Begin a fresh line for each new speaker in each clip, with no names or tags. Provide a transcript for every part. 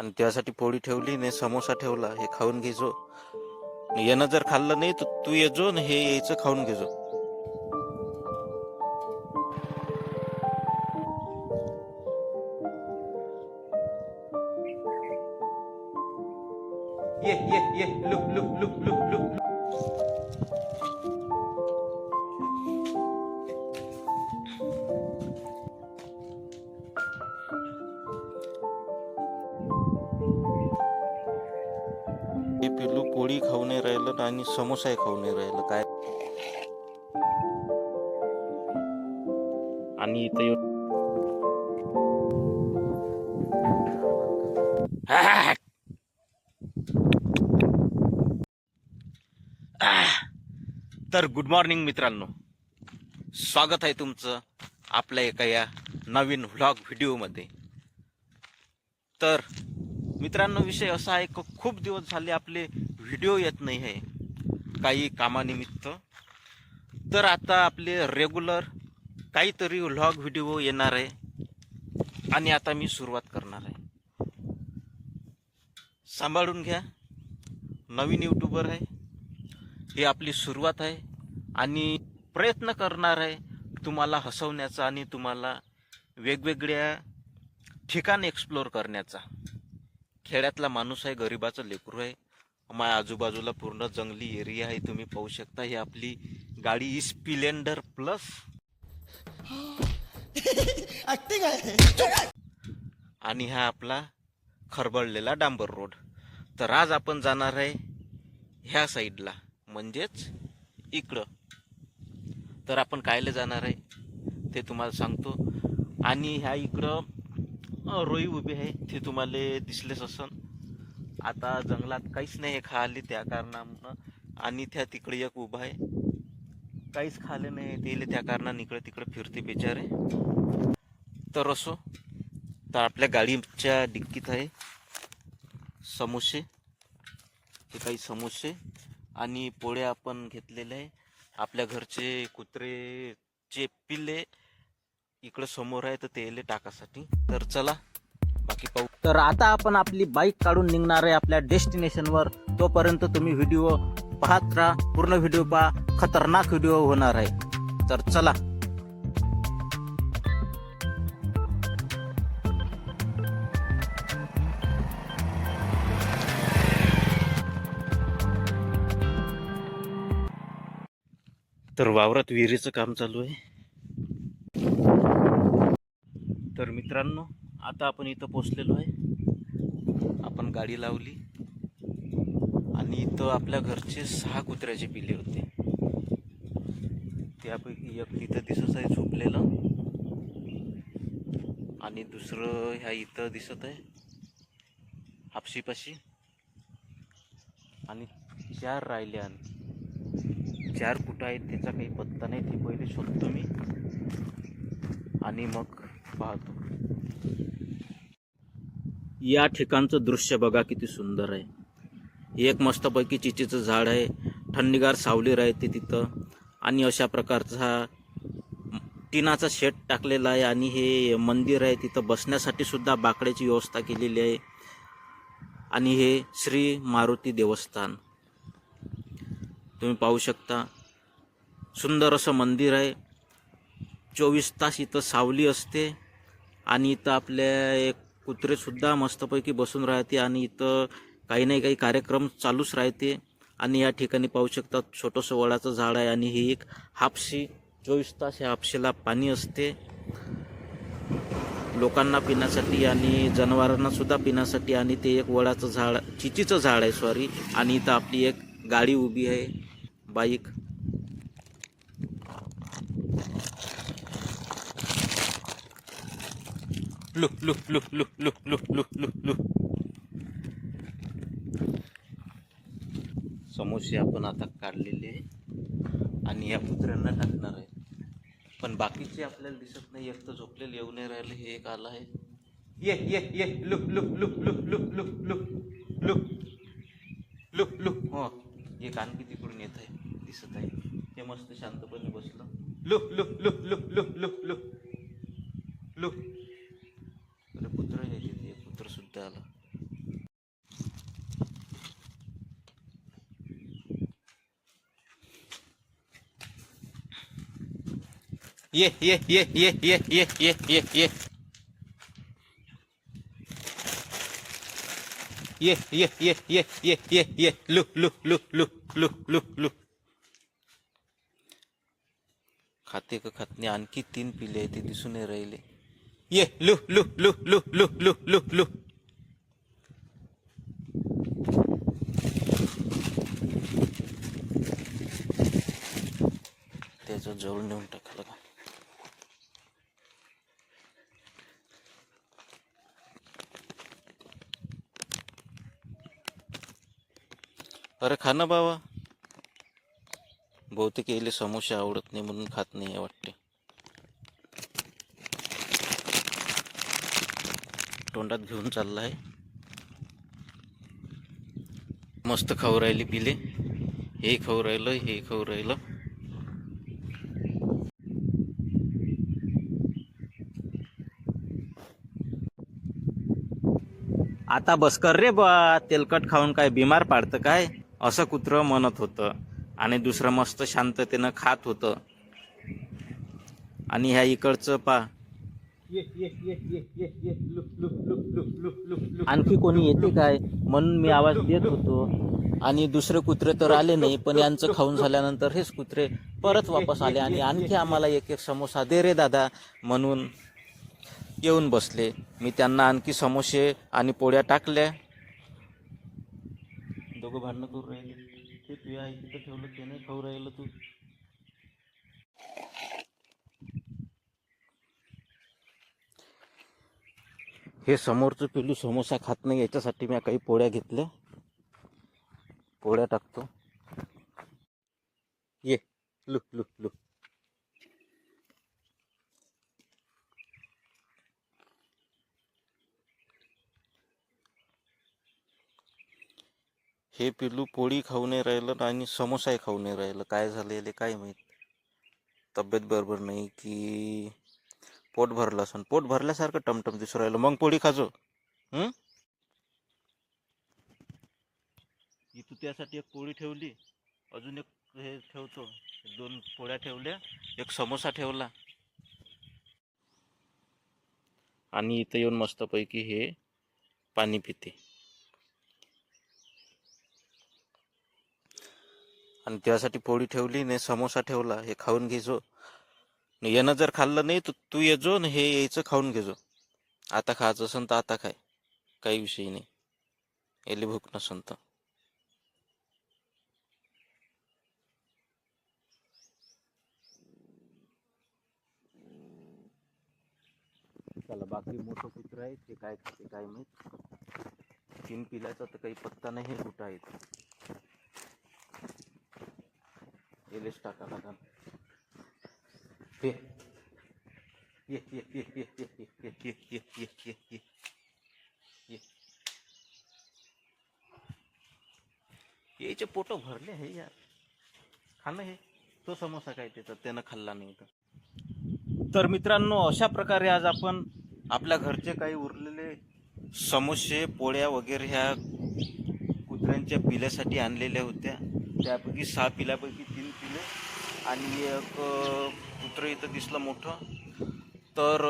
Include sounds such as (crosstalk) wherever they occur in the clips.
आणि त्यासाठी पोळी ठेवली ने समोसा ठेवला हे खाऊन घेजो. यानं जर खाल्लं नाही तर तू येजो न हे यायचं खाऊन घेजो. पोळी खाऊ नाही राहिलं आणि समोसाही खाऊ नाही राहिलं. काय? आणि इथं तर गुड मॉर्निंग मित्रांनो. स्वागत आहे तुमचं आपल्या एका या नवीन व्लॉग व्हिडिओमध्ये तर मित्रांनो विषय असा आहे की खूप दिवस झाले आपले व्हिडिओ येत नाही आहे. काही कामानिमित्त. तर आता आपले रेग्युलर काहीतरी व्लॉग व्हिडिओ येणार आहे. आणि आता मी सुरुवात करणार आहे. सांभाळून घ्या. नवीन यूट्यूबर आहे. ही आपली सुरुवात आहे. आणि प्रयत्न करणार आहे तुम्हाला हसवण्याचा आणि तुम्हाला वेगवेगळ्या ठिकाण एक्सप्लोअर करण्याचा. खेड्यातला माणूस आहे गरिबाचं लेकरू आहे. माझ्या आजूबाजूला पूर्ण जंगली एरिया आहे तुम्ही पाहू शकता. ही आपली गाडी स्प्लेंडर (gasps) प्लस आणि हा आपला खरबळलेला डांबर रोड. तर आज आपण जाणार आहे ह्या साईडला म्हणजेच इकडं. तर आपण कायले जाणार आहे ते तुम्हाला सांगतो. आणि ह्या इकडं रोई उभी आहे ते तुम्हाला दिसलेच असन. आता जंगलात काहीच नाही आहे खाली त्या कारणामुळं. आणि त्या तिकडे एक उभा आहे. काहीच खाले नाही तेले त्या कारणाने इकडे तिकडे फिरते बिचारे. तर असो तर आपल्या गाडीच्या डिक्कीत आहे समोसे. हे काही समोसे. आणि पोळ्या आपण घेतलेले आहे. आपल्या घरचे कुत्रेचे पिल्ले इकडं समोर आहे तर तेले टाकासाठी. तर चला बाकी पाहू. तर आता आपण आपली बाईक काढून निघणार आहे आपल्या डेस्टिनेशनवर. तोपर्यंत तुम्ही व्हिडिओ पाहत राहा पूर्ण व्हिडिओ पहा खतरनाक व्हिडिओ होणार आहे. तर चला. तर वावरात विहिरीचं काम चालू आहे. तर मित्रांनो आता आपण इथं पोचलेलो आहे. आपण गाडी लावली. आणि इथं आपल्या घरचे सहा कुत्र्याचे पिल्ले होते. त्यापैकी एक तिथं दिसत आहे झोपलेलं. आणि दुसरं ह्या इथं दिसत आहे. हापशीपाशी. आणि चार राहिल्या. चार कुठं आहेत त्याचा काही पत्ता नाही. ते पहिले शोधतो मी. आणि मग पाहतो. या ठिकाणचं दृश्य बघा किती सुंदर आहे. एक मस्तपैकी चिचीचं झाड आहे. थंडीगार सावली राहते तिथं. आणि अशा प्रकारचा टिनाचा शेड टाकलेला आहे आणि हे मंदिर आहे तिथं बसण्यासाठी सुद्धा बाकड्याची व्यवस्था केलेली आहे. आणि हे श्री मारुती देवस्थान. तुम्ही पाहू शकता. सुंदर असं मंदिर आहे. चोवीस तास इथं सावली असते. आणि इथं आपल्या एक कुत्रेसुद्धा मस्तपैकी बसून राहते आणि इथं काही नाही काही कार्यक्रम चालूच राहते. आणि या ठिकाणी पाहू शकतात छोटंसं वडाचं झाड आहे आणि ही एक हापशी चोवीस तास या हापशीला पाणी असते. लोकांना पिण्यासाठी आणि जनावरांना सुद्धा पिण्यासाठी आणि ते एक वडाचं झाड चिचीचं झाड आहे सॉरी आणि इथं आपली एक गाडी उभी आहे bike. Look look look look look look look look look समोसे आपण आता काढलेले आहे आणि या कुत्र्यांना टाकणार आहे पण बाकीचे आपल्याला दिसत नाही एक तर झोपलेले येऊ नाही राहिले हे एक आलं आहे ये ये ये look look look look look look look look look look हो एक आणखी तिकडून येत आहे दिसत आहे हे मस्त शांतपणे बसलं look look look look look look look डाला ये ये ये ये ये ये ये ये ये ये ये ये ये ये ये ये लु लु लु लु लु लु लु खाते का खातने आणखी तीन पिले ते दिसून राहिले ये लु लु लु लु लु लु लु लु अरे खा ना बाबा. बहुतेक यायले समोसे आवडत नाही म्हणून खात नाही आहे वाटते. तोंडात घेऊन चालला आहे मस्त खाऊ राहिली पिले हे खाऊ राहिलं हे खाऊ राहिलं. आता बस कर रे बा. तेलकट खाऊन काय बिमार पाडतं काय? असं कुत्रं म्हणत होतं आणि दुसरं मस्त शांततेनं खात होतं. आणि ह्या इकडचं पा. आणखी कोणी येते काय? म्हणून मी आवाज देत होतो. आणि दुसरे कुत्रे तर आले नाही पण यांचं खाऊन झाल्यानंतर हेच कुत्रे परत वापस आले आणि आणखी आम्हाला एक एक समोसा दे रे दादा म्हणून येऊन बसले. मी त्यांना आणखी समोसे आणि पोळ्या टाकल्या. दोघं भांडणं करू राहिले. ते तू आई तिथं ठेवलं ते नाही खाऊ राहिलं तू. हे समोरचं पिल्लू समोसा खात नाही याच्यासाठी मी काही पोळ्या घेतल्या. पोळ्या टाकतो. ये लु लु लु. हे पिल्लू पोळी खाऊ नाही राहिलं आणि समोसाही खाऊ नाही राहिलं. काय झालेले काय माहीत? तब्येत बरोबर नाही की पोट भरलं असं पोट भरल्यासारखं टमटम दिसून राहिलं. मग पोळी खाजो. हं? इथं त्यासाठी एक पोळी ठेवली. अजून एक हे ठेवतो. दोन पोळ्या ठेवल्या. एक समोसा ठेवला. आणि इथं येऊन मस्तपैकी हे पाणी पिते. आणि त्यासाठी पोळी ठेवली नाही समोसा ठेवला हे खाऊन घेजो. येणं यानं जर खाल्लं नाही तर तू येजो न हे यायचं खाऊन घेजो. आता खायचं असन तर आता खाय. काही विषय नाही. याले भूक नसन तर त्याला बाकी मोठं कुत्र आहे ते काय खाते काय माहीत. तीन पिल्याचा तर काही पत्ता नाही हे कुठं आहे एलेच टाका लागा ये ये ये ये ये ये ये ये ये ये ये ये ये याचे पोटो भरले हे यार खाणं हे तो समोसा काय त्याचा त्यानं खाल्ला नाही तर तर मित्रांनो अशा प्रकारे आज आपण आपल्या घरचे काही उरलेले समोसे पोळ्या वगैरे ह्या कुत्र्यांच्या पिल्यासाठी आणलेल्या होत्या त्यापैकी सहा पिल्यापैकी तीन पिले आणि एक कुत्र कुत्रं इथं दिसलं मोठं. तर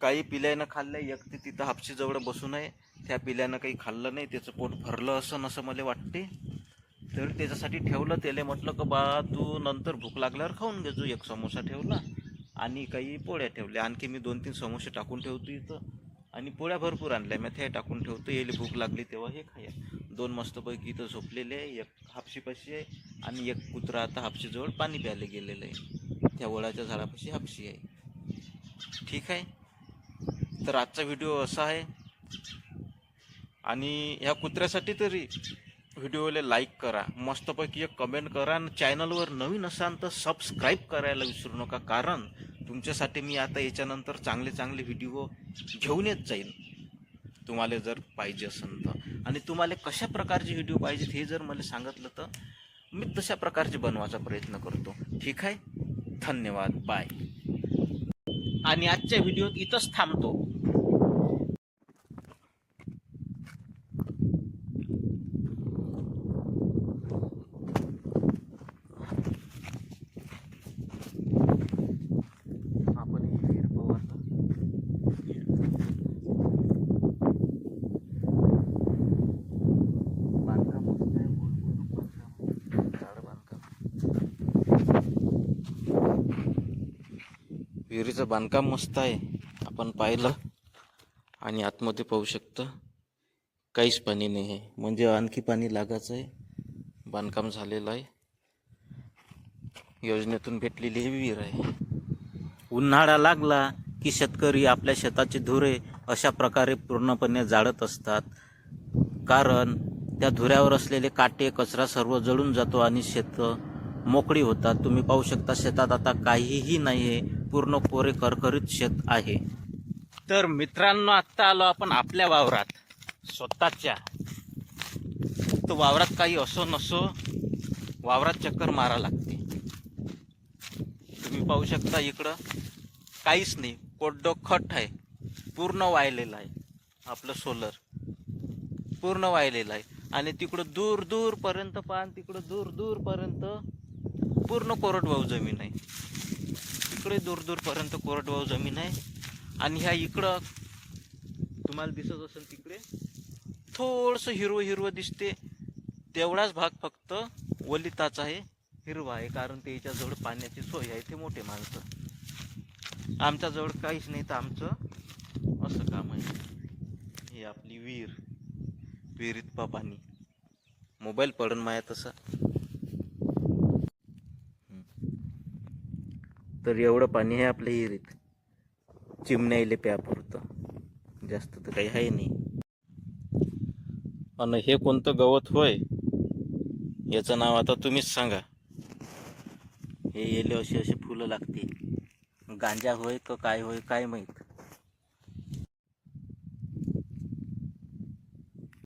काही पिल्यानं खाल्लं एक ते तिथं हापशीजवळ बसून आहे त्या पिल्यानं काही खाल्लं नाही त्याचं पोट भरलं असं असं मला वाटते. तर त्याच्यासाठी ठेवलं त्याला म्हटलं का बा तू नंतर भूक लागल्यावर खाऊन घेजो एक समोसा ठेवला आणि काही पोळ्या ठेवल्या. आणखी मी दोन तीन समोसे टाकून ठेवतो इथं. आणि पोळ्या भरपूर आणल्या मग त्या टाकून ठेवतो यायला भूक लागली तेव्हा हे खाया. दोन मस्तपैकी इथं झोपलेले आहे. एक हापशीपाशी आहे आणि एक कुत्रा आता हापशीजवळ पाणी प्यायला गेलेलं आहे. त्या वडाच्या झाडापाशी हापशी आहे. ठीक आहे? तर आजचा व्हिडिओ असा आहे. आणि ह्या कुत्र्यासाठी तरी व्हिडिओला लाईक करा. मस्तपैकी एक कमेंट करा आणि चॅनलवर नवीन असाल तर सबस्क्राईब करायला विसरू नका कारण तुमच्यासाठी मी आता याच्यानंतर चांगले चांगले व्हिडिओ घेऊन येत जाईन. तुम्हाला जर पाहिजे असेल तर. आणि तुम्हाला कशा प्रकारचे व्हिडिओ पाहिजेत हे जर मला सांगितलं तर मी तशा प्रकारचे बनवायचा प्रयत्न करतो. ठीक आहे? धन्यवाद. बाय आणि आजच्या व्हिडिओत इथंच थांबतो. विहिरीचं बांधकाम मस्त आहे. आपण पाहिलं आणि आतमध्ये पाहू शकतं. काहीच पाणी नाही आहे. म्हणजे आणखी पाणी लागायचं आहे. बांधकाम झालेलं आहे. योजनेतून भेटलेली ही विहीर आहे. उन्हाळा लागला की शेतकरी आपल्या शेताचे धुरे अशा प्रकारे पूर्णपणे जाळत असतात. कारण त्या धुऱ्यावर असलेले काटे कचरा सर्व जळून जातो आणि शेत मोकळी होतात. तुम्ही पाहू शकता शेतात आता काहीही नाही आहे. पूर्ण कोरे करकरीत शेत आहे. तर मित्रांनो आत्ता आलो आपण आपल्या वावरात स्वतःच्या. तर वावरात काही असो नसो वावरात चक्कर मारा लागते. तुम्ही पाहू शकता इकडं काहीच नाही कोड्डो खट आहे पूर्ण वाहिलेलं आहे आपलं सोलर. पूर्ण वाहिलेलं आहे. आणि तिकडं दूर दूरपर्यंत पान तिकडं दूर दूरपर्यंत पूर्ण कोरडवाहू जमीन आहे. इकडे दूर दूरपर्यंत कोरडवाहू जमीन आहे. आणि ह्या इकडं तुम्हाला दिसत असेल तिकडे थोडंसं हिरवं हिरवं दिसते. तेवढाच भाग फक्त वलिताचा आहे हिरवा आहे कारण त्याच्याजवळ पाण्याची सोय आहे ते मोठे माणसं. आमच्याजवळ काहीच नाही तर आमचं असं काम आहे. ही आपली विहीर विहिरीत पाणी मोबाईल पडून माया तसा. तर एवढं पाणी आहे आपल्या विहिरीत चिमण्याईले प्यापुरतं जास्त तर काही आहे नाही. आणि हे कोणतं गवत होय? याचं नाव आता तुम्हीच सांगा. हे येले अशी अशी फुलं लागते गांजा होय का काय होय काय माहीत?